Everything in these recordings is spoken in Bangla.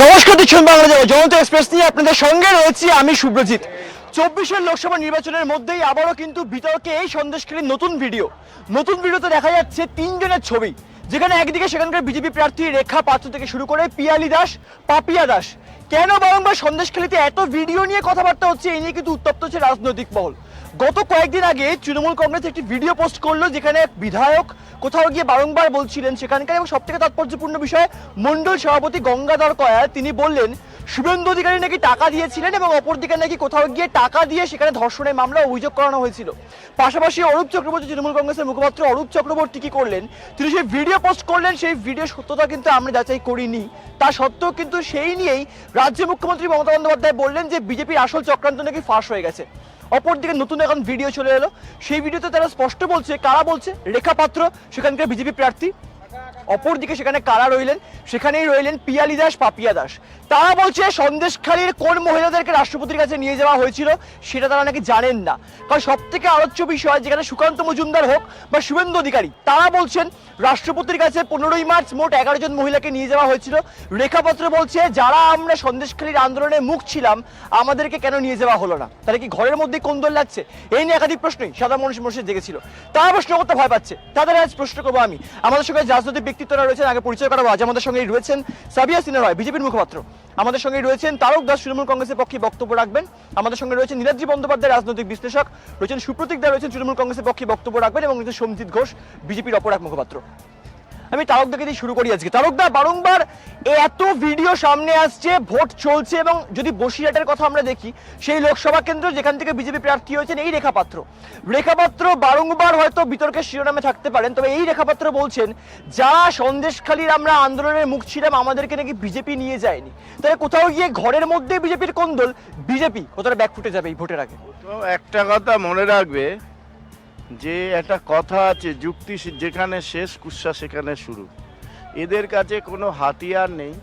নমস্কার দেখছেন বাংলাদেশ জনতা এক্সপ্রেস নিয়ে আপনাদের সঙ্গে রয়েছি আমি সুব্রজিৎ। চব্বিশের লোকসভা নির্বাচনের মধ্যেই আবারও কিন্তু বিতর্কে এই সন্দেশকারীর নতুন ভিডিও। নতুন ভিডিওতে দেখা যাচ্ছে তিনজনের ছবি, যেখানে একদিকে সেখানকার বিজেপি প্রার্থী রেখা পাত্র থেকে শুরু করে পিয়ালি দাস, পাপিয়া দাস। কেন বারংবার সন্দেশখালিতে এত ভিডিও নিয়ে কথাবার্তা হচ্ছে এই নিয়ে কিন্তু উত্তপ্ত হচ্ছে রাজনৈতিক মহল। গত কয়েকদিন আগে তৃণমূল কংগ্রেস একটি ভিডিও পোস্ট করল যেখানে এক বিধায়ক কোথাও গিয়ে বারংবার বলছিলেন সেখানকার এবং সব থেকে তাৎপর্যপূর্ণ বিষয় মন্ডল সভাপতি গঙ্গাধর কয়াল, তিনি বললেন, শুভেন্দু অধিকারী নাকি টাকা দিয়েছিলেন এবং অপরদিকে নাকি কোথাও গিয়ে টাকা দিয়ে সেখানে ধর্ষণের মামলা অভিযোগ করানো হয়েছিল। পাশাপাশি অরূপ চক্রবর্তী, তৃণমূল কংগ্রেসের মুখপাত্র অরূপ চক্রবর্তী কি করলেন? তিনি সেই ভিডিও পোস্ট করলেন, সেই ভিডিও সত্যতা কিন্তু আমরা যাচাই করিনি। তা সত্ত্বেও কিন্তু সেই নিয়েই রাজ্য মুখ্যমন্ত্রী মমতা বন্দ্যোপাধ্যায় বললেন যে, বিজেপির আসল চক্রান্ত নাকি ফাঁস হয়ে গেছে। অপরদিকে নতুন এখন ভিডিও চলে এলো। সেই ভিডিওতে তারা স্পষ্ট বলছে, কারা বলছে? রেখা পাত্র, সেখানকার বিজেপি প্রার্থী। অপরদিকে সেখানে কারা রইলেন? সেখানেই রইলেন পিয়ালি দাস, পাপিয়া দাস। তারা বলছে সন্দেশখালীর কোন মহিলাদেরকে রাষ্ট্রপতির কাছে নিয়ে যাওয়া হয়েছিল সেটা তারা নাকি জানেন না। কারণ সব থেকে আলোচ্য বিষয় যেখানে সুকান্ত মজুমদার হোক বা শুভেন্দু অধিকারী, তারা বলছেন রাষ্ট্রপতির কাছে পনেরোই মার্চ মোট এগারো জন মহিলাকে নিয়ে যাওয়া হয়েছিল। রেখাপত্র বলছে, যারা আমরা সন্দেশখালীর আন্দোলনে মুখ ছিলাম, আমাদেরকে কেন নিয়ে যাওয়া হলো না? তাহলে কি ঘরের মধ্যে কোন্দল লাগছে? এই নিয়ে একাধিক প্রশ্নই সাধারণ মানুষ মানুষের জেগেছিল। তারা প্রশ্ন করতে ভয় পাচ্ছে। তাদের আজ প্রশ্ন করব আমি। আমাদের সঙ্গে রাজনৈতিক ব্যক্তিত্বরা রয়েছেন, আগে পরিচয় করাবো। আজ আমাদের সঙ্গেই রয়েছেন সাবিয়া সিনহা রয় বিজেপির মুখপাত্র। আমাদের সঙ্গে রয়েছেন তারক দাস, তৃণমূল কংগ্রেসের পক্ষে বক্তব্য রাখবেন। আমাদের সঙ্গে রয়েছেন নীলাদ্রি বন্দ্যোপাধ্যায়, রাজনৈতিক বিশ্লেষক। রয়েছেন সুপ্রতীক দা, রয়েছেন তৃণমূল কংগ্রেসের পক্ষে বক্তব্য রাখবেন এবং রয়েছেন সঞ্জিত ঘোষ, বিজেপির অপর এক মুখপাত্র। আমি তারকদাকে দিয়ে শুরু করি আজকে। তারকদা বারংবার এত ভিডিও সামনে আসছে, ভোট চলছে এবং যদি বসিরহাটের কথা আমরা দেখি, সেই লোকসভা কেন্দ্র যেখান থেকে বিজেপি প্রার্থী হয়েছেন, এই রেখাপাত্র। রেখাপাত্র বারংবার হয়তো বিতর্কের শিরোনামে থাকতে পারেন, তবে এই রেখাপাত্র বলছেন যারা সন্দেশখালীর আমরা আন্দোলনের মুখ ছিলাম আমাদেরকে নাকি বিজেপি নিয়ে যায়নি। তাহলে কোথাও গিয়ে ঘরের মধ্যে বিজেপির কোন্দল, বিজেপি কোথাও ব্যাকফুটে যাবে এই ভোটের আগে? একটা কথা মনে রাখবে যে একটা কথা আছে, যুক্তি যেখানে শেষ কুৎসা সেখানে শুরু। এদের কাছে কোনো হাতিয়ার নেই।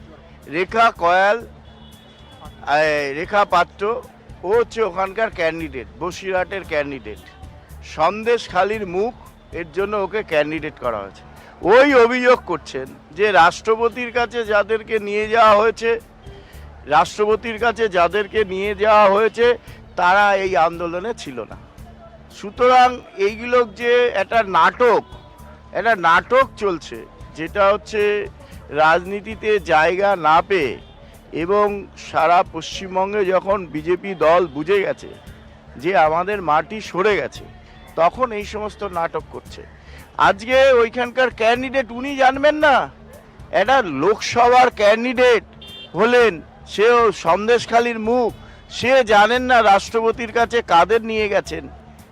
রেখা কয়াল রেখা পাত্র, ও হচ্ছে ওখানকার ক্যান্ডিডেট বসিরহাটের ক্যান্ডিডেট সন্দেশ খালির মুখ, এর জন্য ওকে ক্যান্ডিডেট করা হয়েছে। ওই অভিযোগ করছেন যে রাষ্ট্রপতির কাছে যাদেরকে নিয়ে যাওয়া হয়েছে, রাষ্ট্রপতির কাছে যাদেরকে নিয়ে যাওয়া হয়েছে, তারা এই আন্দোলনে ছিল না। সুতরাং এইগুলো যে একটা নাটক একটা নাটক চলছে, যেটা হচ্ছে রাজনীতিতে জায়গা না পেয়ে এবং সারা পশ্চিমবঙ্গে যখন বিজেপি দল বুঝে গেছে যে আমাদের মাটি সরে গেছে, তখন এই সমস্ত নাটক করছে। আজকে ওইখানকার ক্যান্ডিডেট উনি জানবেন না? একটা লোকসভার ক্যান্ডিডেট হলেন, সেও সন্দেশখালির মুখ, সে জানেন না রাষ্ট্রপতির কাছে কাদের নিয়ে গেছেন।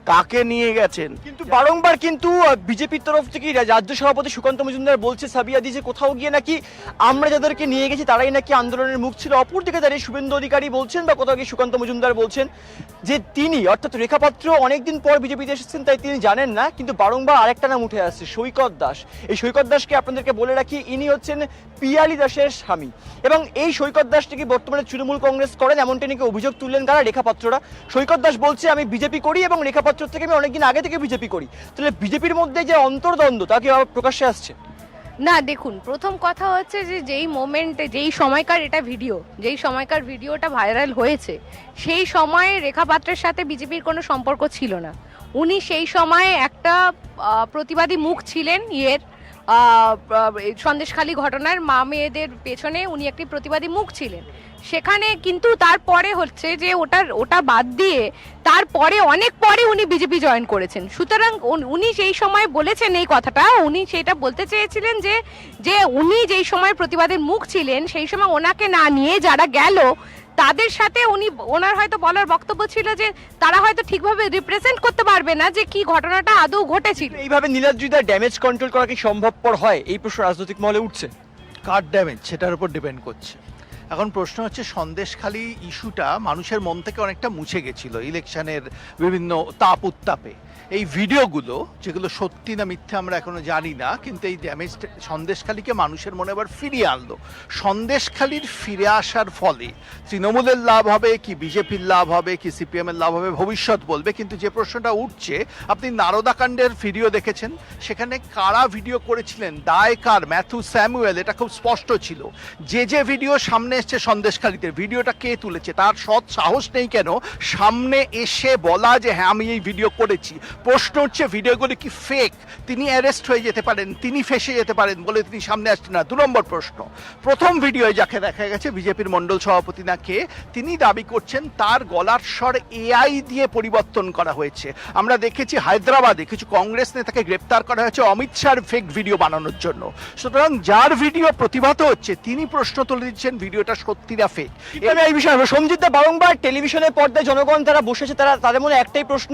কাকে নিয়ে গেছেন? কিন্তু বারংবার কিন্তু বিজেপির তরফ থেকে রাজ্য সভাপতি সুকান্ত মজুমদার বলছে সাবিয়াদি যে কোথাও গিয়ে নাকি আমরা যাদেরকে নিয়ে গেছি, তারাই নাকি আন্দোলনের মুখ ছিল। অপরদিকে দাঁড়িয়ে শুভেন্দু অধিকারী বলছেন বা কোথাও গিয়ে সুকান্ত মজুমদার বলছেন যে তিনি, অর্থাৎ রেখাপাত্র, অনেকদিন পর বিজেপিতে এসেছেন, তাই তিনি জানেন না, কিন্তু বারংবার আরেকটা নাম উঠে আসছে, সৈকত দাস। এই সৈকত দাসকে আপনাদেরকে বলে রাখি, ইনি হচ্ছেন পিয়ালি দাসের স্বামী। এবং এই সৈকত দাস থেকে বর্তমানে তৃণমূল কংগ্রেস করেন? এমনটি নাকি অভিযোগ তুললেন কারা? রেখাপাত্ররা। সৈকত দাস বলছে, আমি বিজেপি করি এবং রেখাপাত্র থেকে আমি অনেকদিন আগে থেকে বিজেপি করি। তাহলে বিজেপির মধ্যে যে অন্তর্দ্বন্দ্ব, তা কি প্রকাশ্যে আসছে? না, দেখুন, প্রথম কথা হচ্ছে যে, যেই মোমেন্টে যেই সময়কার এটা ভিডিও যেই সময়কার ভিডিওটা ভাইরাল হয়েছে, সেই সময়ে রেখা পাত্রের সাথে বিজেপির কোনো সম্পর্ক ছিল না। উনি সেই সময়ে একটা প্রতিবাদী মুখ ছিলেন ইয়ের সন্দেশখালী ঘটনার মা মেয়েদের পেছনে উনি একটি প্রতিবাদী মুখ ছিলেন। সেখানে কিন্তু তারপরে হচ্ছে যে ওটার, ওটা বাদ দিয়ে তারপরে অনেক পরে উনি বিজেপি জয়েন করেছেন। সুতরাং উনি সেই সময় বলেছেন এই কথাটা, উনি সেটা বলতে চেয়েছিলেন যে যে উনি যেই সময় প্রতিবাদের মুখ ছিলেন, সেই সময় ওনাকে না নিয়ে যারা গেল তাদের সাথে উনি ওনার হয়তো বলার বক্তব্য ছিল যে তারা হয়তো ঠিকভাবে রিপ্রেজেন্ট করতে পারবে না যে কি ঘটনাটা আদৌ ঘটেছিল। এইভাবে নীলাদ্রিদার ড্যামেজ কন্ট্রোল করা কি সম্ভবপর হয়? এই প্রশ্ন রাজনৈতিক মহলে উঠছে। কার ড্যামেজ সেটার উপর ডিপেন্ড করছে। এখন প্রশ্ন হচ্ছে সন্দেশখালী ইস্যুটা মানুষের মন থেকে অনেকটা মুছে গেছিল। ইলেকশনের বিভিন্ন তাপ উত্তাপে। এই ভিডিওগুলো, যেগুলো সত্যি না মিথ্যে আমরা এখনও জানি না, কিন্তু এই ড্যামেজ সন্দেশখালীকে মানুষের মনে আবার ফিরিয়ে আনলো। সন্দেশখালীর ফিরে আসার ফলে তৃণমূলের লাভ হবে, কি বিজেপির লাভ হবে, কি সিপিএম এর লাভ হবে, ভবিষ্যৎ বলবে। কিন্তু যে প্রশ্নটা উঠছে, আপনি নারদাকাণ্ডের ভিডিও দেখেছেন? সেখানে কারা ভিডিও করেছিলেন? দায় কার ম্যাথু স্যামুয়েল, এটা খুব স্পষ্ট ছিল। যে যে ভিডিও সামনে এসছে সন্দেশখালিতে, ভিডিওটা কে তুলেছে? তার সৎ সাহস নেই কেন? সামনে এসে বলা যে হ্যাঁ আমি এই ভিডিও করেছি। প্রশ্ন হচ্ছে, ভিডিওগুলি কি ফেক তিনি অ্যারেস্ট হয়ে যেতে পারেন, তিনি ফেসে যেতে পারেন বলে তিনি সামনে আসছেন না। দু নম্বর প্রশ্ন। প্রথম ভিডিওয়ে যাকে দেখা গেছে, বিজেপির মণ্ডল সভাপতি না কে তিনি দাবি করছেন, তার গলার স্বর এআই দিয়ে পরিবর্তন করা হয়েছে। আমরা দেখেছি হায়দ্রাবাদে কিছু কংগ্রেস নেতাকে গ্রেপ্তার করা হয়েছে অমিত শাহর ফেক ভিডিও বানানোর জন্য। সুতরাং যার ভিডিও প্রতিভাত হচ্ছে, তিনি প্রশ্ন তুলে দিচ্ছেন, ভিডিওটা সত্যি না ফেক এই বিষয়ে সঞ্জিত বারংবার টেলিভিশনের পর্দায় জনগণ তারা বসেছে, তারা, তাদের মনে একটাই প্রশ্ন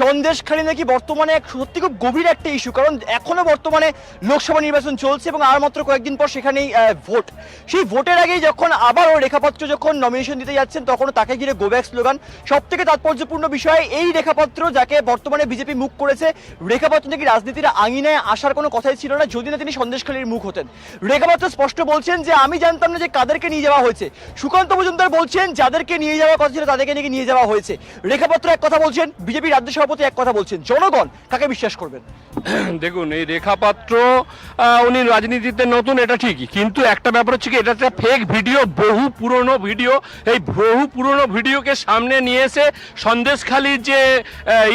সন্দেশখালী নাকি বর্তমানে এক সত্যি খুব গভীর একটা ইস্যু কারণ এখনও বর্তমানে লোকসভা নির্বাচন চলছে এবং আর মাত্র কয়েকদিন পর সেখানেই ভোট সেই ভোটের আগেই যখন আবারও রেখাপত্র যখন নমিনেশন দিতে যাচ্ছেন তখন তাকে ঘিরে গোব্যাক স্লোগান সব থেকে তাৎপর্যপূর্ণ বিষয়, এই রেখাপত্র যাকে বর্তমানে বিজেপি মুখ করেছে, রেখাপত্র নাকি রাজনীতির আঙিনায় আসার কোনো কথাই ছিল না, যদি না তিনি সন্দেশখালীর মুখ হতেন। রেখাপত্র স্পষ্ট বলছেন যে, আমি জানতাম না যে কাদেরকে নিয়ে যাওয়া হয়েছে। সুকান্ত মজুমদার বলছেন, যাদেরকে নিয়ে যাওয়ার কথা ছিল, তাদেরকে নাকি নিয়ে যাওয়া হয়েছে। রেখাপত্র এক কথা বলছেন, বিজেপি রাজ্য সভাপতি এক কথা বলছেন। জনগণ কাকে বিশ্বাস করবেন? দেখুন, এই রেখাপাত্র উনি রাজনীতিতে নতুন, এটা ঠিকই। কিন্তু একটা ব্যাপার হচ্ছে কি, এটা একটা ফেক ভিডিও বহু পুরনো ভিডিও এই বহু পুরনো ভিডিওকে সামনে নিয়ে এসে সন্দেশখালীর যে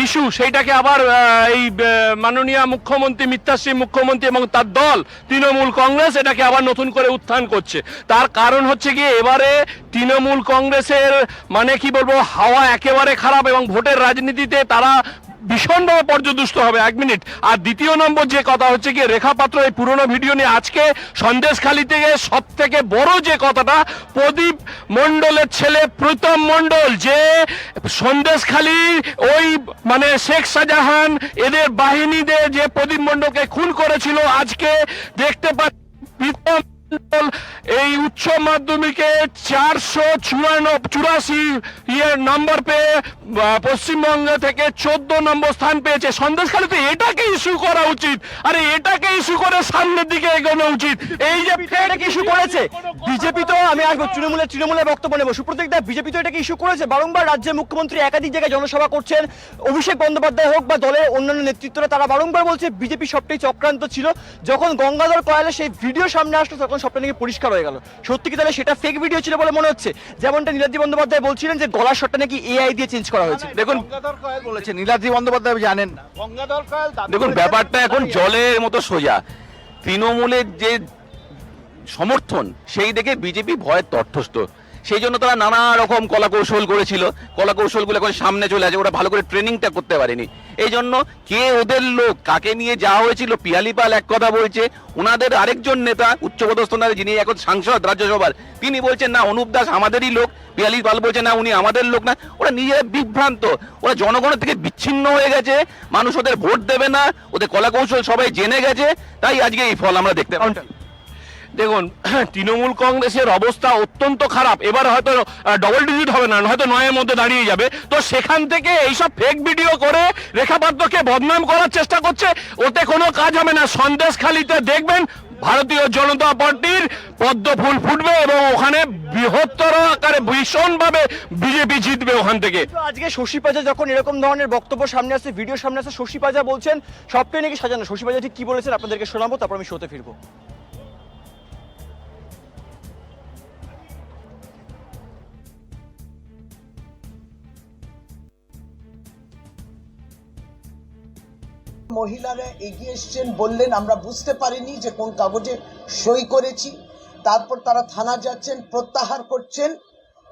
ইস্যু সেইটাকে আবার এই মাননীয় মুখ্যমন্ত্রী মিথ্যাশ্রী মুখ্যমন্ত্রী এবং তার দল, তৃণমূল কংগ্রেস, এটাকে আবার নতুন করে উত্থান করছে। তার কারণ হচ্ছে কি, এবারে তৃণমূল কংগ্রেসের মানে কি বলব, হাওয়া একেবারে খারাপ এবং ভোটের রাজনীতিতে তারা ভীষণভাবে পর্যদুষ্ট হবে। এক মিনিট। আর দ্বিতীয় নম্বর যে কথা হচ্ছে কি রেখাপাত্র এই পুরনো ভিডিও নিয়ে আজকে সন্দেশখালি থেকে সব থেকে বড় যে কথাটা, প্রদীপ মণ্ডলের ছেলে প্রীতম মণ্ডল, যে সন্দেশখালি ওই মানে শেখ শাহজাহান, এদের বাহিনীদের যে প্রদীপ মণ্ডলকে খুন করেছিল, আজকে দেখতে পাচ্ছি প্রীতম এই উচ্চ মাধ্যমিকে চারশো চুরাশি ইয়ে নাম্বার পেয়ে পশ্চিমবঙ্গ থেকে চোদ্দ নম্বর স্থান পেয়েছে। সন্দেশখালীতে এটাকে ইস্যু করা উচিত। আরে এটাকে ইস্যু করে সামনের দিকে এগোনো উচিত। এই যে এটাকে ইস্যু করেছে। বিজেপি তো আমি আসব তৃণমূলের তৃণমূলের বক্তব্য নেব। সুপ্রতীক দা বিজেপি তো এটাকে ইস্যু করেছে। বারংবার রাজ্যের মুখ্যমন্ত্রী একাধিক জায়গায় জনসভা করছেন। অভিষেক বন্দ্যোপাধ্যায় হোক বা দলের অন্যান্য নেতৃত্বরা তারা বারংবার বলছে বিজেপি সবটাই চক্রান্ত ছিল। যখন গঙ্গাধর কয়ালে সেই ভিডিও সামনে আসলো তখন সবটা নাকি পরিষ্কার হয়ে গেল। সত্যি কি তাহলে সেটা ফেক ভিডিও ছিল বলে মনে হচ্ছে? যেমনটা নীলাদ্রি বন্দ্যোপাধ্যায় বলছিলেন যে গলার শটটা নাকি এআই দিয়ে চেঞ্জ করা হয়েছে। দেখুন গঙ্গাধর কয়াল বলেছে নীলাদ্রি বন্দ্যোপাধ্যায় জানেন না। গঙ্গাধর কয়াল দেখুন ব্যাপারটা এখন জলের মতো সোজা। তৃণমূলের যে সমর্থন সেই দেখে বিজেপি ভয়ের তর্থস্থ সেই জন্য তারা নানা রকম কলা কৌশল করেছিল। কলা কৌশলগুলো এখন সামনে চলে আসে, ওরা ভালো করে ট্রেনিংটা করতে পারেনি। এই জন্য কে ওদের লোক, কাকে নিয়ে যাওয়া হয়েছিল, পিয়ালি পাল এক কথা বলছে ওনাদের আরেকজন নেতা, উচ্চপদস্থ নেতা যিনি এখন সাংসদ রাজ্যসভার, তিনি বলছেন, না, অনুপ দাস আমাদেরই লোক। পিয়ালি পাল বলছে, না, উনি আমাদের লোক না। ওরা নিজেরা বিভ্রান্ত। ওরা জনগণের থেকে বিচ্ছিন্ন হয়ে গেছে। মানুষ ওদের ভোট দেবে না। ওদের কলা কৌশল সবাই জেনে গেছে। তাই আজকে এই ফল আমরা দেখতে পাচ্ছি। দেখুন, তৃণমূল কংগ্রেসের অবস্থা অত্যন্ত খারাপ। এবার হয়তো ডবল ডিজিট হবে না, হয়তো নয়ের মধ্যে দাঁড়িয়ে যাবে। তো সেখান থেকে এইসব ফেক ভিডিও করে রেখাপাত্রকে বদনাম করার চেষ্টা করছে। ওতে কোনো কাজ হবে না। সন্দেশখালিতে দেখবেন, ভারতীয় জনতা পার্টির পদ্ম ফুল ফুটবে এবং ওখানে বৃহত্তর আকারে ভীষণভাবে বিজেপি জিতবে ওখান থেকে। আজকে শশী পাজা যখন এরকম ধরনের বক্তব্য সামনে আসছে ভিডিও সামনে আসছে, শশী পাজা বলছেন, সবটাই নাকি সাজানো। শশী পাজা ঠিক কি বলেছেন আপনাদেরকে শোনাবো, তারপর আমি শোতে ফিরবো। মহিলারা এগিয়ে এসছেন বললেন, আমরা বুঝতে পারিনি যে কোন কাগজে সই করেছি। তারপর তারা থানা যাচ্ছেন, প্রত্যাহার করছেন।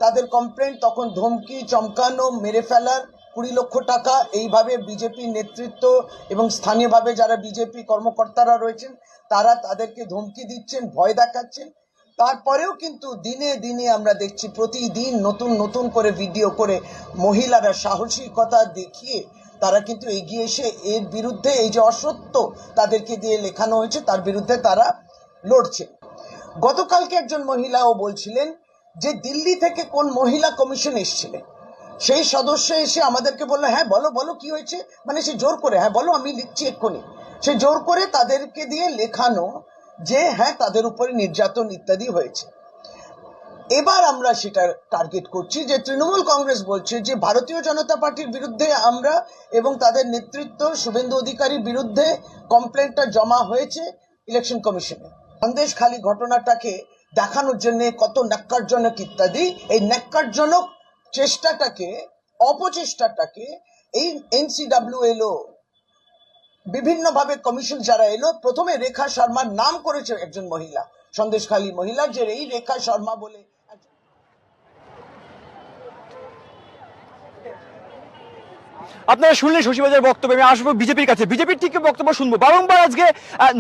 তাদের কমপ্লেন তখন ধমকি, চমকানো, মেরে ফেলার, কুড়ি লক্ষ টাকা, এইভাবে বিজেপি নেতৃত্ব এবং স্থানীয়ভাবে যারা বিজেপি কর্মকর্তারা রয়েছেন, তারা তাদেরকে ধমকি দিচ্ছেন, ভয় দেখাচ্ছেন। তারপরেও কিন্তু দিনে দিনে আমরা দেখছি, প্রতিদিন নতুন নতুন করে ভিডিও করে মহিলারা সাহসিকতা দেখিয়ে তারা কিন্তু এগিয়ে এসে এর বিরুদ্ধে এই যে অসত্য তাদেরকে দিয়ে লেখানো হয়েছে, তার বিরুদ্ধে তারা লড়ছে। গতকালকে একজন মহিলাও বলছিলেন যে দিল্লি থেকে কোন মহিলা কমিশন এসেছিলেন? সেই সদস্য এসে আমাদেরকে বলল হ্যাঁ বলো বলো, কি হয়েছে? মানে সে জোর করে হ্যাঁ বলো, আমি লিখছি এক্ষুনি। সে জোর করে তাদেরকে দিয়ে লেখানো যে হ্যাঁ তাদের উপরে নির্যাতন ইত্যাদি হয়েছে। এবার আমরা সেটা টার্গেট করছি যে তৃণমূল কংগ্রেস বলছে যে ভারতীয় জনতা পার্টির বিরুদ্ধে আমরা এবং তাদের নেতৃত্ব শুভেন্দু অধিকারীর বিরুদ্ধে কমপ্লেনটা জমা হয়েছে ইলেকশন কমিশনে সন্দেশ খালি ঘটনাটাকে দেখানোর জন্য কত ন্যাক্কারজনক ইত্যাদি, এই ন্যাক্কারজনক চেষ্টাটাকে, অপচেষ্টাটাকে এই এনসিডাব্লিউ এলো বিভিন্নভাবে কমিশন যারা এলো, প্রথমে রেখা শর্মার নাম করেছে একজন মহিলা। সন্দেশখালী মহিলা যে এই রেখা শর্মা বলে এক- আপনারা শুনলেন শশীবাজার বক্তব্য, আমি আসব বিজেপির কাছে। বিজেপির ঠিক বক্তব্য শুনব। বারংবার আজকে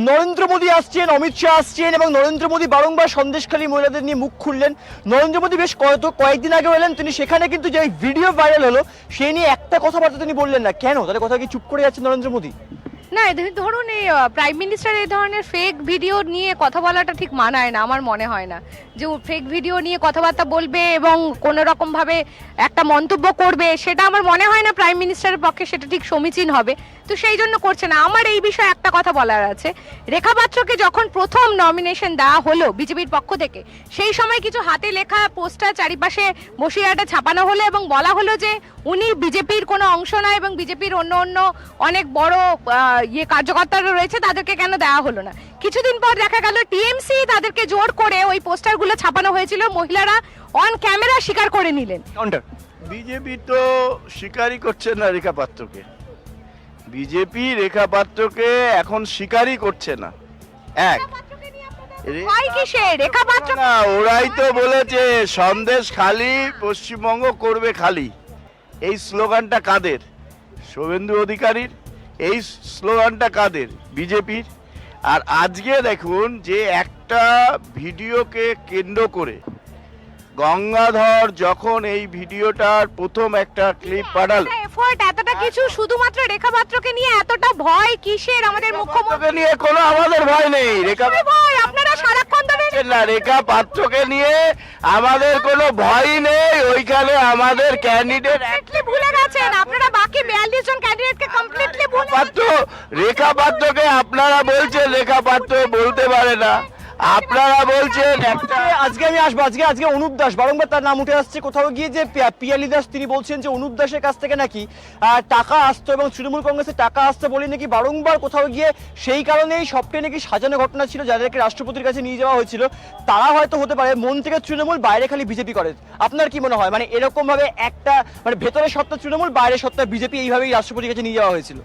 নরেন্দ্র মোদী আসছেন, অমিত শাহ আসছেন এবং নরেন্দ্র মোদী বারংবার সন্দেশখালী মহিলাদের নিয়ে মুখ খুললেন। নরেন্দ্র মোদী বেশ কয়েক কয়েকদিন আগে এলেন, তিনি সেখানে কিন্তু যে ভিডিও ভাইরাল হলো সেই নিয়ে একটা কথাবার্তা তিনি বললেন না। কেন? তাদের কথা কি চুপ করে যাচ্ছে নরেন্দ্র মোদী? না ধরুন এই প্রাইম মিনিস্টার এই ধরনের ফেক ভিডিও নিয়ে কথা বলাটা ঠিক মানায় না, আমার মনে হয় না। যে ফেক ভিডিও নিয়ে কথাবার্তা বলবে এবং কোনো রকম ভাবে একটা মন্তব্য করবে, সেটা আমার মনে হয় না প্রাইম মিনিস্টারের পক্ষে সেটা ঠিক সমীচীন হবে। তো সেই জন্য করছে না। আমার এই বিষয়ে একটা কথা বলার আছে। রেখা পাত্রকে যখন প্রথম নমিনেশন দেওয়া হলো বিজেপির পক্ষ থেকে, সেই সময় কিছু হাতে লেখা পোস্টার চারিপাশে বসিরহাটে ছাপানো হলো এবং বলা হলো যে, উনি বিজেপির কোনো অংশ নয় এবং বিজেপির অন্য অন্য অনেক বড় ইয়ে কার্যকর্তারা রয়েছে তাদেরকে কেন দেওয়া হলো না? কিছুদিন পর দেখা গেল টিএমসি তাদেরকে জোর করে ওই পোস্টারগুলো ছাপানো হয়েছিল মহিলারা অন ক্যামেরা স্বীকার করে নিলেন। কাউন্টার বিজেপি তো স্বীকারই করছে না রেখা পাত্রকে। বিজেপি রেখা পাত্রকে এখন স্বীকারই করছে না। এক। ওরাই তো বলেছে সন্দেশ খালি পশ্চিমবঙ্গ করবে খালি। এই স্লোগানটা কাদের? শুভেন্দু অধিকারীর? এই স্লোগানটা কাদের? বিজেপির। আর আজকে দেখুন যে একটা ভিডিওকে কেন্দ্র করে গঙ্গাধর যখন এই ভিডিওটার প্রথম একটা ক্লিপ পাঠাল এফোর্ট এতটা কিছু শুধুমাত্র রেখা পাত্রকে নিয়ে এতটা ভয় কিসের আমাদের মুখ্যমন্ত্রী? নিয়ে কোনো আমাদের ভয় নেই। রেখা না রেখা পাত্রকে নিয়ে আমাদের কোনো ভয় নেই ওইখানে আমাদের ক্যান্ডিডেট ভুলে গেছেন আপনারা বাকি 42 জন ক্যান্ডিডেটকে কমপ্লিটলি ভুলে পাত্র রেখা পাত্রকে আপনারা বলছেন রেখা পাত্র বলতে পারে না। আপনারা বলছেন একটা আজকে- আমি আসব আজকে আজকে অনুপ দাস বারংবার তার নাম উঠে আসছে। কোথাও গিয়ে যে পিয়া- পিয়ালি দাস তিনি বলছেন যে অনুপ দাসের কাছ থেকে নাকি টাকা আসতো এবং তৃণমূল কংগ্রেসের টাকা আসতে বলে নাকি বারংবার কোথাও গিয়ে সেই কারণেই সবটাই নাকি সাজানো ঘটনা ছিল যাদেরকে রাষ্ট্রপতির কাছে নিয়ে যাওয়া হয়েছিল। তারা হয়তো হতে পারে মন থেকে তৃণমূল বাইরে খালি বিজেপি করে। আপনার কি মনে হয়? মানে এরকম ভাবে একটা মানে ভেতরের সত্তা তৃণমূল বাইরে সত্তা বিজেপি এইভাবেই রাষ্ট্রপতির কাছে নিয়ে যাওয়া হয়েছিল।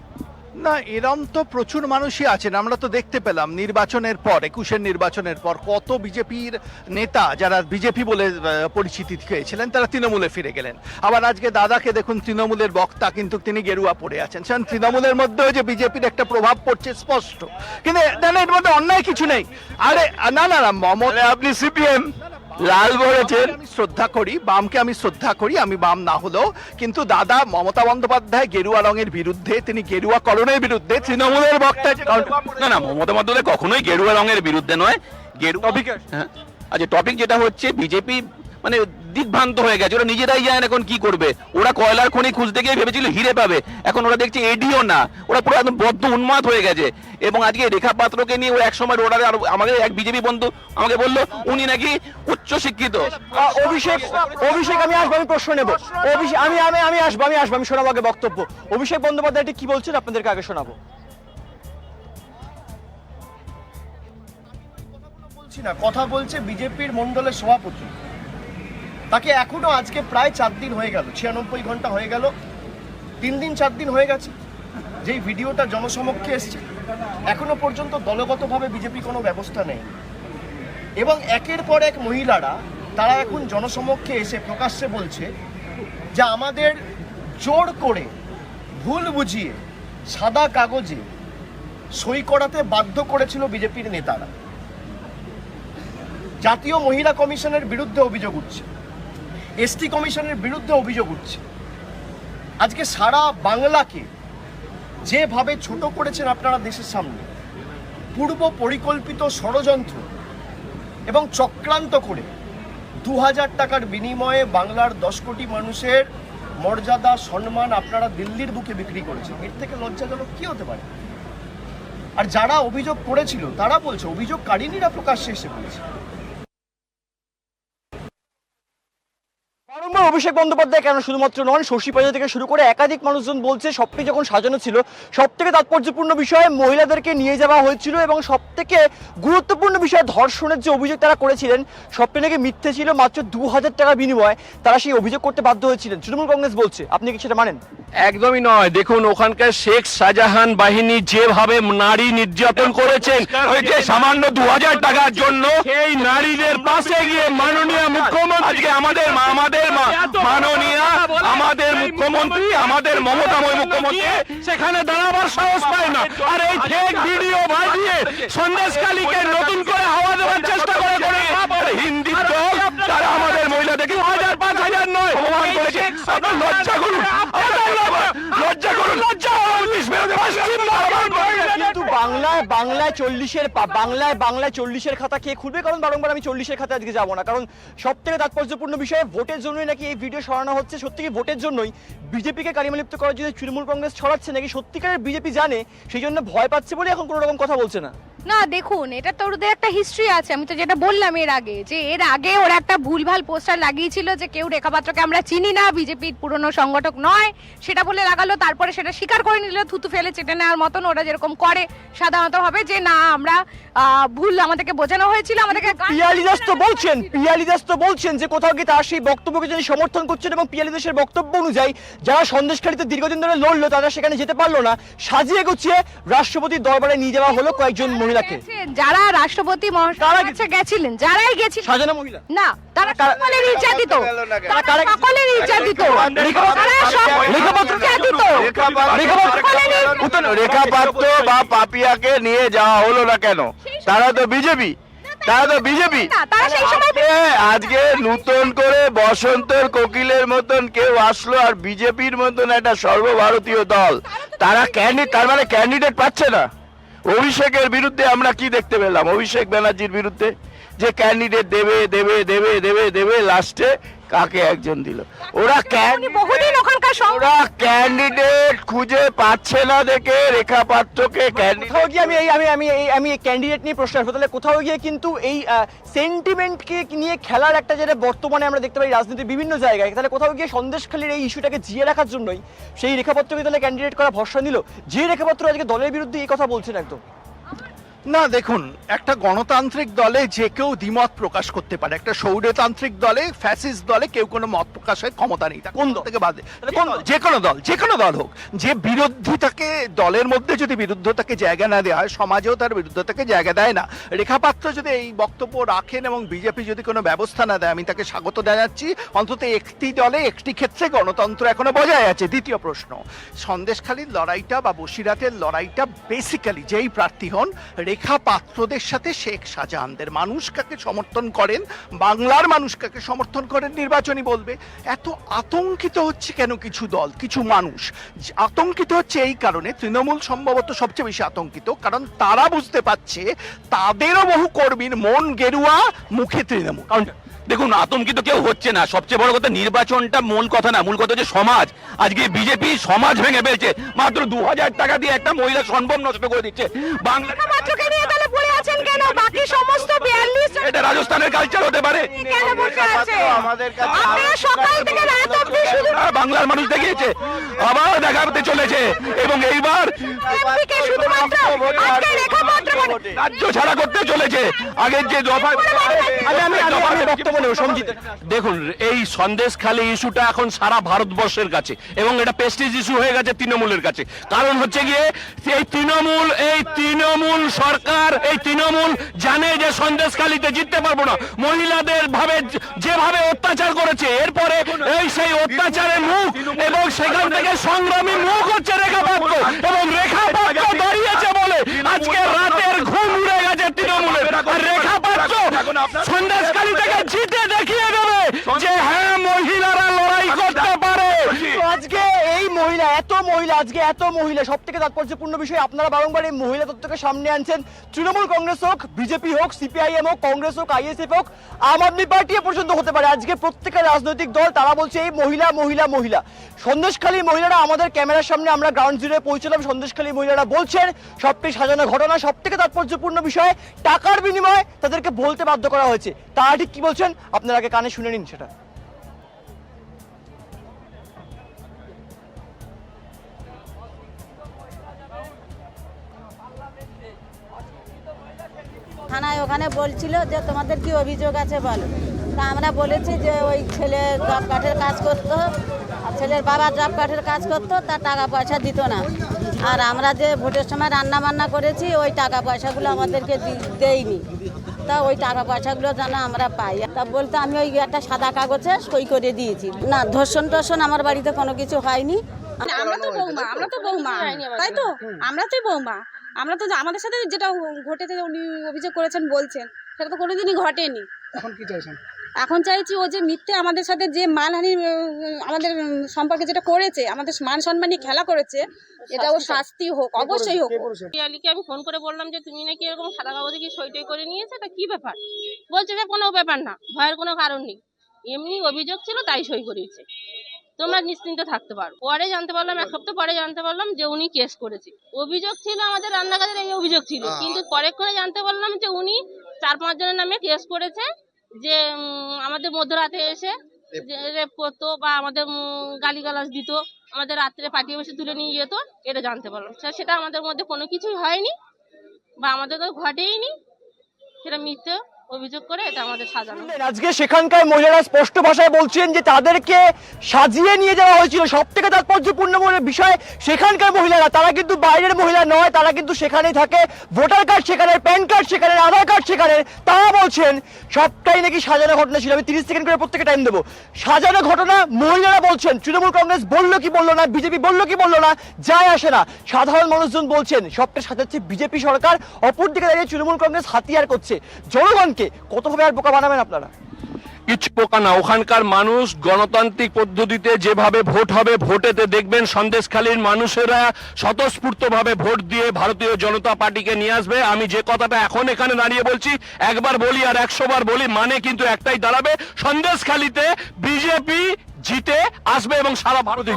না, এরম তো প্রচুর মানুষই আছেন, আমরা তো দেখতে পেলাম নির্বাচনের পর, একুশের নির্বাচনের পর কত বিজেপির নেতা যারা বিজেপি বলে পরিচিতি পেয়েছিলেন তারা তৃণমূলে ফিরে গেলেন। আবার আজকে দাদাকে দেখুন, তৃণমূলের বক্তা, কিন্তু তিনি গেরুয়া পড়ে আছেন। সেন তৃণমূলের মধ্যেও যে বিজেপির একটা প্রভাব পড়ছে স্পষ্ট। কিন্তু এর মধ্যে অন্যায় কিছু নেই। আরে, না না না, মমতা আপনি সিপিএম লাল বলেছেন। আমি শ্রদ্ধা করি বামকে আমি শ্রদ্ধা করি আমি বাম না হলেও। কিন্তু দাদা মমতা বন্দ্যোপাধ্যায় গেরুয়া রঙের বিরুদ্ধে তিনি গেরুয়া করণের বিরুদ্ধে তৃণমূলের বক্তা না না মমতা বন্দ্যোপাধ্যায় কখনোই গেরুয়া রঙের বিরুদ্ধে নয়। গেরুয়া হ্যাঁ। আচ্ছা টপিক যেটা হচ্ছে বিজেপি মানে দিকভ্রান্ত হয়ে গেছে। ওরা নিজেরাই জানেন এখন কি করবে। ওরা কয়লার খনি খুঁজতে গিয়ে ভেবেছিল হিরে পাবে। এখন ওরা দেখছে এডিও না। ওরা পুরো একদম বদ্ধ উন্মাদ হয়ে গেছে। এবং আজকে রেখা পাত্রকে নিয়ে ও এক সময় ওরা আমাদের এক বিজেপি বন্ধু আমাকে বলল, উনি নাকি উচ্চ শিক্ষিত। অভিষেক অভিষেক, আমি আসব, আমি প্রশ্ন নেব। অভিষেক আমি আমি আমি আসব আমি আসব, আমি শোনাবো আগে বক্তব্য। অভিষেক বন্দ্যোপাধ্যায় এটি কি বলছেন আপনাদেরকে আগে শোনাবো। কথা বলছে বিজেপির মন্ডলের সভাপতি। তাকে এখনও আজকে প্রায় চার দিন হয়ে গেল, ছিয়ানব্বই ঘণ্টা হয়ে গেল। তিন দিন, চার দিন হয়ে গেছে। যেই ভিডিওটা জনসমক্ষে এসছে, এখনও পর্যন্ত দলগতভাবে বিজেপি কোনো ব্যবস্থা নেই। এবং একের পর এক মহিলারা, তারা এখন জনসমক্ষে এসে প্রকাশ্যে বলছে যে আমাদের জোর করে ভুল বুঝিয়ে সাদা কাগজে সই করাতে বাধ্য করেছিল বিজেপির নেতারা। জাতীয় মহিলা কমিশনের বিরুদ্ধে অভিযোগ উঠছে। এসটি কমিশনের বিরুদ্ধে অভিযোগ উঠছে। আজকে সারা বাংলাকে যেভাবে ছোট করেছেন আপনারা দেশের সামনে, পূর্ব পরিকল্পিত ষড়যন্ত্র এবং চক্রান্ত করে দু হাজার টাকার বিনিময়ে বাংলার দশ কোটি মানুষের মর্যাদা, সম্মান আপনারা দিল্লির বুকে বিক্রি করেছেন। এর থেকে লজ্জাজনক কি হতে পারে? আর যারা অভিযোগ করেছিল, তারা বলছে অভিযোগকারিনীরা প্রকাশ্যে এসে বলছে বারংবার অভিষেক বন্দ্যোপাধ্যায় কেন শুধুমাত্র নন? শশী পাজা থেকে শুরু করে একাধিক মানুষজন বলছে সবটি যখন সাজানো ছিল সব থেকে তাৎপর্যপূর্ণ বিষয় মহিলাদেরকে নিয়ে যাওয়া হয়েছিল এবং সব থেকে গুরুত্বপূর্ণ বিষয় ধর্ষণের যে অভিযোগ তারা করেছিলেন, সবটি নাকি মিথ্যে ছিল, মাত্র দু হাজার টাকার বিনিময়ে তারা সেই অভিযোগ করতে বাধ্য হয়েছিলেন। তৃণমূল কংগ্রেস বলছে, আপনি কি সেটা মানেন? একদমই নয়। দেখুন, ওখানকার শেখ শাহজাহান বাহিনী যেভাবে নারী নির্যাতন করেছেন সামান্য দু হাজার টাকার জন্য সেই নারীদের পাশে গিয়ে মাননীয় মুখ্যমন্ত্রী আমাদের আমাদের মা- মাননীয়া আমাদের মুখ্যমন্ত্রী আমাদের মমতাময় মুখ্যমন্ত্রী সেখানে দাঁড়াবার সাহস পায় না। আর এই ফেক ভিডিও বাজিয়ে সন্দেশকালীকে নতুন করে হাওয়া দেওয়ার চেষ্টা করে করে হিন্দি দল তারা আমাদের মহিলাদেরকে হাজার পাঁচ হাজার নয় অপমান করেছে। আপনার লজ্জা করুন। লজ্জা- করুন। লজ্জা বর্ধমান কিন্তু বাংলায় বাংলায় চল্লিশের বাংলায় বাংলায় চল্লিশের খাতা কে খুলবে? কারণ বারংবার আমি চল্লিশের খাতা আজকে যাব না। কারণ সব থেকে তাৎপর্যপূর্ণ বিষয়ে ভোটের জন্যই নাকি এই ভিডিও সরানো হচ্ছে। সত্যি কি ভোটের জন্যই? বিজেপিকে কারিমালিপ্ত করার জন্য তৃণমূল কংগ্রেস ছড়াচ্ছে নাকি? সত্যিকারের বিজেপি জানে, সেই জন্য ভয় পাচ্ছে বলে এখন কোনো রকম কথা বলছে না। না, দেখুন, এটা তো ওদের একটা হিস্ট্রি আছে। আমি তো যেটা বললাম এর আগে, যে এর আগে ওরা একটা ভুলভাল পোস্টার লাগিয়েছিল যে কেউ রেখাপাত্রকে আমরা চিনি না, বিজেপির পুরনো সংগঠক নয়। সেটা বলে লাগালো, তারপরে সেটা স্বীকার করে নিল, থুতু ফেলে চেটে নেওয়ার মতন ওরা যেরকম করে সাধারণত হবে যে না আমরা ভুল আমাদেরকে বোঝানো হয়েছিল আমাদেরকে পিয়ালি দাস তো বলছেন পিয়ালি দাস তো বলছেন যে কোথাও গিয়ে তার সেই বক্তব্যকে যিনি সমর্থন করছেন এবং পিয়ালি দাসের বক্তব্য অনুযায়ী যারা সন্দেশকারীতে দীর্ঘদিন ধরে লড়লো তারা সেখানে যেতে পারল না। সাজিয়ে গুছিয়ে রাষ্ট্রপতির দরবারে নিয়ে যাওয়া হলো কয়েকজন মহিলাকে। যারা রাষ্ট্রপতি মহাশয়ের কারা গেছিলেন যারাই গেছিলেন সাজানো মহিলা? না তারা নির্যাতিত? তারা নির্যাতিত। তারা রেখা পাত্র বা পাপিয়াকে নিয়ে যাওয়া হলো না কেন? তারা তো বিজেপি। তারা তো বিজেপি। আজকে নতুন করে বসন্তের কোকিলের মতন কেউ আসলো আর বিজেপির মতন একটা সর্বভারতীয় দল। তারা ক্যান্ডিডেট তার মানে ক্যান্ডিডেট পাচ্ছে না। অভিষেকের বিরুদ্ধে আমরা কি দেখতে পেলাম? অভিষেক ব্যানার্জির বিরুদ্ধে? যে ক্যান্ডিডেট দেবে দেবে দেবে দেবে দেবে লাস্টে কাকে একজন দিল? ওরা ওরা ক্যান্ডিডেট খুঁজে পাচ্ছে না দেখে রেখা পাত্রকে কোথাও ক্যান্ডিডেট গিয়ে আমি এই আমি আমি এই আমি ক্যান্ডিডেট নিয়ে প্রশ্ন আসব। তাহলে কোথাও গিয়ে কিন্তু এই সেন্টিমেন্টকে নিয়ে খেলার একটা যেটা বর্তমানে আমরা দেখতে পাই রাজনীতির বিভিন্ন জায়গায় তাহলে কোথাও গিয়ে সন্দেশখালীর এই ইস্যুটাকে জিয়ে রাখার জন্যই সেই রেখাপত্রকে তাহলে ক্যান্ডিডেট করা ভরসা নিল। যে রেখাপত্র আজকে দলের বিরুদ্ধে এই কথা বলছেন একদম। না দেখুন একটা গণতান্ত্রিক দলে যে কেউ দ্বিমত প্রকাশ করতে পারে একটা সৌরতান্ত্রিক দলে ফ্যাসিস্ট দলে কেউ কোনো মত প্রকাশের ক্ষমতা নেই তা কোন দল? থেকে বাদে কোন দল? যে কোনো দল যে কোনো দল হোক যে বিরোধিতাকে দলের মধ্যে যদি বিরুদ্ধতাকে জায়গা না দেওয়া হয় সমাজেও তার বিরুদ্ধতাকে জায়গা দেয় না রেখাপাত্র যদি এই বক্তব্য রাখেন এবং বিজেপি যদি কোনো ব্যবস্থা না দেয় আমি তাকে স্বাগত জানাচ্ছি অন্তত একটি দলে একটি ক্ষেত্রে গণতন্ত্র এখনও বজায় আছে দ্বিতীয় প্রশ্ন সন্দেশখালীর লড়াইটা বা বসিরাতের লড়াইটা বেসিক্যালি যেই প্রার্থী হন রেখা পাত্রদের সাথে শেখ শাহজাহানদের মানুষ কাকে সমর্থন করেন? বাংলার মানুষ কাকে সমর্থন করেন? নির্বাচনী বলবে। এত আতঙ্কিত হচ্ছে কেন কিছু দল, কিছু মানুষ? আতঙ্কিত হচ্ছে এই কারণে তৃণমূল সম্ভবত সবচেয়ে বেশি আতঙ্কিত, কারণ তারা বুঝতে পারছে তাদেরও বহু কর্মীর মন গেরুয়া, মুখে তৃণমূল। দেখুন, আতঙ্কিত কেউ হচ্ছে না। সবচেয়ে বড় কথা, নির্বাচনটা মূল কথা না। মূল কথা হচ্ছে সমাজ। আজকে বিজেপি সমাজ ভেঙে ফেলছে। মাত্র দু হাজার টাকা দিয়ে একটা মহিলা সম্ভব নষ্ট করে দিচ্ছে। বাংলা বাকি সমস্ত বিয়াল্লিশ এটা রাজস্থানের কালচার হতে পারে। কেন বসে আছে? আমাদের কাছে। আপনারা সকাল থেকে রাত অবধি শুধু বাংলার মানুষ দেখিয়েছে। আবার দেখাতে চলেছে। এবং এইবার মানে- রাজ্য ছাড়া করতে চলেছে। আগের যে দফা দেখুন এই সন্দেশখালী ইস্যুটা এখন সারা ভারতবর্ষের কাছে। এবং এটা পেস্টিজ ইস্যু হয়ে গেছে তৃণমূলের কাছে। কারণ হচ্ছে গিয়ে এই তৃণমূল এই তৃণমূল সরকার এই তৃণমূল জানে যে সন্দেশখালীতে জিততে পারব না। মহিলাদের ভাবে যেভাবে অত্যাচার করেছে, এরপরে এই সেই অত্যাচারের মুখ এবং সেখান থেকে সংগ্রামী মুখ হচ্ছে রেখা পাত্র এবং রেখা পাত্র দাঁড়িয়েছে বলে আজকে রাতের ঘুম উড়ে গেছে তৃণমূলের। আর রেখা পাত্র সন্দেশখালী থেকে জিতে দেখিয়ে দেবে যে হ্যাঁ মহিলারা লড়াই করতে পারে তো আজকে এই মহিলা এত মহিলা আজকে এত মহিলা সব থেকে তাৎপর্যপূর্ণ বিষয়, আপনারা বারংবার এই মহিলা তত্ত্বকে সামনে আনছেন। তৃণমূল কংগ্রেস হোক, বিজেপি হোক, সিপিআইএম হোক, কংগ্রেস হোক, আইএসএফ হোক, আম আদমি পার্টি পর্যন্ত হতে পারে। আজকে প্রত্যেকটা রাজনৈতিক দল, তারা বলছে, এই মহিলা মহিলা মহিলা। সন্দেশখালী মহিলারা আমাদের ক্যামেরার সামনে আমরা গ্রাউন্ড জিরোয় পৌঁছলাম। সন্দেশখালী মহিলারা বলছেন সবটি সাজানো ঘটনা সব থেকে তাৎপর্যপূর্ণ বিষয়, টাকার বিনিময়ে তাদেরকে বলতে বাধ্য করা হয়েছে। তারা ঠিক কি বলছেন? আপনারা আগে কানে শুনে নিন সেটা। থানায় ওখানে বলছিল যে, তোমাদের কি অভিযোগ আছে বলো? তা আমরা বলেছি যে, ওই ছেলে ড্রপ কাঠের কাজ করতো ছেলের বাবা ড্রপ কাঠের কাজ করতো তার টাকা পয়সা দিত না। আর আমরা যে ভোটের সময় রান্না বান্না করেছি, ওই টাকা পয়সাগুলো আমাদেরকে দেয়নি। তা ওই টাকা পয়সাগুলো যেন আমরা পাই। তা বলতে আমি ওই একটা সাদা কাগজে সই করে দিয়েছি। না, ধর্ষণ টর্ষণ আমার বাড়িতে কোনো কিছু হয়নি। আমরা তো বৌমা, আমরা তো বৌমা। তাই তো? আমরা তো বৌমা। আমরা তো আমাদের সাথে যেটা ঘটেছে উনি অভিযোগ করেছেন বলছেন সেটা তো কোনোদিনই ঘটেনি। এখন কি চাইছেন? এখন চাইছি ও যে মিথ্যে আমাদের সাথে যে মানহানি আমাদের সম্পর্কে যেটা করেছে আমাদের মান সম্মানী খেলা করেছে এটা ও শাস্তি হোক অবশ্যই হোক। পিয়ালিকে আমি ফোন করে বললাম যে তুমি নাকি এরকম সাদা কাগজে কি সই টই করে নিয়েছে? এটা কি ব্যাপার? বলছে যে কোনো ব্যাপার না ভয়ের কোনো কারণ নেই। এমনি অভিযোগ ছিল তাই সই করিয়েছে তোমরা নিশ্চিন্তে থাকতে পারো। পরে জানতে পারলাম এক সপ্তাহ পরে জানতে পারলাম যে উনি কেস করেছে। অভিযোগ ছিল আমাদের রান্নাঘরের এই অভিযোগ ছিল। কিন্তু পরে করে জানতে পারলাম যে উনি চার পাঁচ জনের নামে কেস করেছে যে আমাদের মধ্যরাতে এসে যে রেপ করতো বা আমাদের গালিগালাজ দিত আমাদের রাত্রে পাঠিয়ে বসে তুলে নিয়ে যেত এটা জানতে পারলাম। স্যার সেটা আমাদের মধ্যে কোনো কিছুই হয়নি বা আমাদের তো ঘটেইনি। সেটা মিথ্যে। অভিযোগ করে এটা আমাদের সাজানো। আজকে সেখানকার মহিলারা স্পষ্ট ভাষায় বলছেন যে তাদেরকে সাজিয়ে নিয়ে যাওয়া হয়েছিল। সব থেকে তাৎপর্যপূর্ণ বিষয়, সেখানকার মহিলারা, তারা কিন্তু বাইরের মহিলা নয়, তারা কিন্তু সেখানেই থাকে। ভোটার কার্ড সেখানে, প্যান কার্ড সেখানে, আধার কার্ড সেখানে, তারা বলছেন, সবটাই নাকি সাজানো ঘটনা ছিল। আমি তিরিশ সেকেন্ড করে প্রত্যেকে টাইম দেবো। সাজানো ঘটনা, মহিলারা বলছেন, তৃণমূল কংগ্রেস বলল কি বলল না, বিজেপি বলল কি বলল না, যায় আসে না। সাধারণ মানুষজন বলছেন সবটা সাজাচ্ছে বিজেপি সরকার, অপরদিকে দাঁড়িয়ে তৃণমূল কংগ্রেস হাতিয়ার করছে। জনগণকে কতভাবে আর বোকা বানাবেন আপনারা? কিছু পোকা না ওখানকার মানুষ গণতান্ত্রিক পদ্ধতিতে যেভাবে ভোট হবে ভোটেতে দেখবেন সন্দেশখালীর মানুষেরা স্বতঃস্ফূর্তভাবে ভোট দিয়ে ভারতীয় জনতা পার্টিকে নিয়ে আসবে। আমি যে কথাটা এখন এখানে দাঁড়িয়ে বলছি একবার বলি আর একশো বার বলি মানে কিন্তু একটাই দাঁড়াবে সন্দেশখালীতে বিজেপি জিতে আসবে এবং সারা ভারত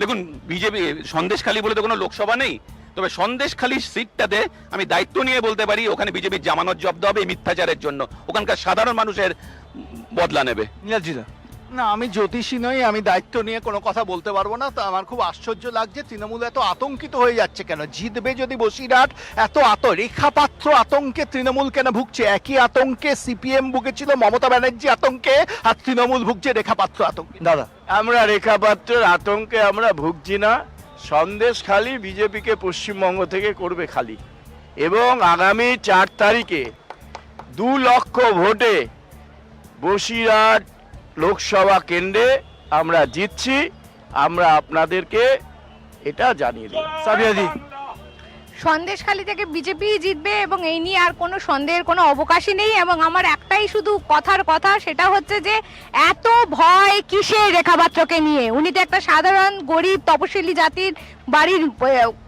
দেখুন বিজেপি সন্দেশখালী বলে তো কোনো লোকসভা নেই। তবে সন্দেশখালী সিটটাতে আমি দায়িত্ব নিয়ে বলতে পারি ওখানে বিজেপির জামানত জব্দ হবে মিথ্যাচারের জন্য। ওখানকার সাধারণ মানুষের বদলা নেবে। নীলাজিদা না আমি জ্যোতিষী নই আমি দায়িত্ব নিয়ে কোনো কথা বলতে পারব না। তো আমার খুব আশ্চর্য লাগছে তৃণমূল এত আতঙ্কিত হয়ে যাচ্ছে কেন? জিতবে যদি বসিরহাট এত আত রেখাপাত্র আতঙ্কে তৃণমূল কেন ভুগছে? একই আতঙ্কে সিপিএম ভুগেছিল মমতা ব্যানার্জি আতঙ্কে আর তৃণমূল ভুগছে রেখাপাত্র আতঙ্কে। দাদা। আমরা রেখাপাত্রের আতঙ্কে আমরা ভুগছি না। সন্দেশ খালি বিজেপিকে পশ্চিমবঙ্গ থেকে করবে খালি। এবং আগামী চার তারিখে দু লক্ষ ভোটে বসিরহাট লোকসভা কেন্দ্রে আমরা জিতছি। আমরা আপনাদেরকে এটা জানিয়ে দিই সাবিয়াদি সন্দেশখালী থেকে বিজেপি জিতবে এবং এই নিয়ে আর কোনো সন্দেহের কোনো অবকাশই নেই এবং আমার একটাই শুধু কথার কথা, সেটা হচ্ছে যে এত ভয় কিসের রেখাপাত্রকে নিয়ে? উনি তো একটা সাধারণ, গরিব, তপশিলি জাতির বাড়ির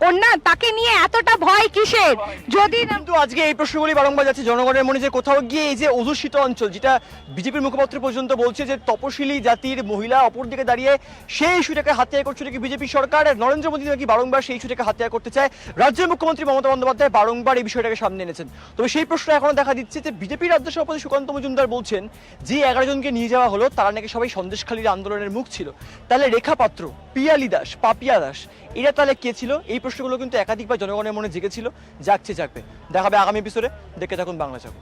কন্যা তাকে নিয়ে এতটা ভয় কিসের? যদি কিন্তু আজকে এই প্রশ্নগুলি বারংবার যাচ্ছে জনগণের মনে যে কোথাও গিয়ে এই যে অধুষিত অঞ্চল, যেটা বিজেপির মুখপাত্র পর্যন্ত বলছে যে তপশিলি জাতির মহিলা অপর দিকে দাঁড়িয়ে সেই ইস্যুটাকে হাতিয়ার করছে নাকি বিজেপি সরকার। নরেন্দ্র মোদী নাকি বারংবার সেই ইস্যুটাকে হাতিয়ার করতে চায়। রাজ্যের মুখ্যমন্ত্রী মমতা বন্দ্যোপাধ্যায় বারংবার এই বিষয়টাকে সামনে এনেছেন। তবে সেই প্রশ্ন এখনও দেখা দিচ্ছে যে বিজেপি রাজ্য সভাপতি সুকান্ত মজুমদার বলছেন, যে এগারো জনকে নিয়ে যাওয়া হলো, তারা নাকি সবাই সন্দেশখালীর আন্দোলনের মুখ ছিল। তাহলে রেখা পাত্র, পিয়ালি দাস, পাপিয়া দাস এরা তাহলে কে ছিল? এই প্রশ্নগুলো কিন্তু একাধিকবার জনগণের মনে জেগেছিল। জাগছে জাগবে দেখাবে আগামী এপিসোডে দেখে থাকুন বাংলা চক।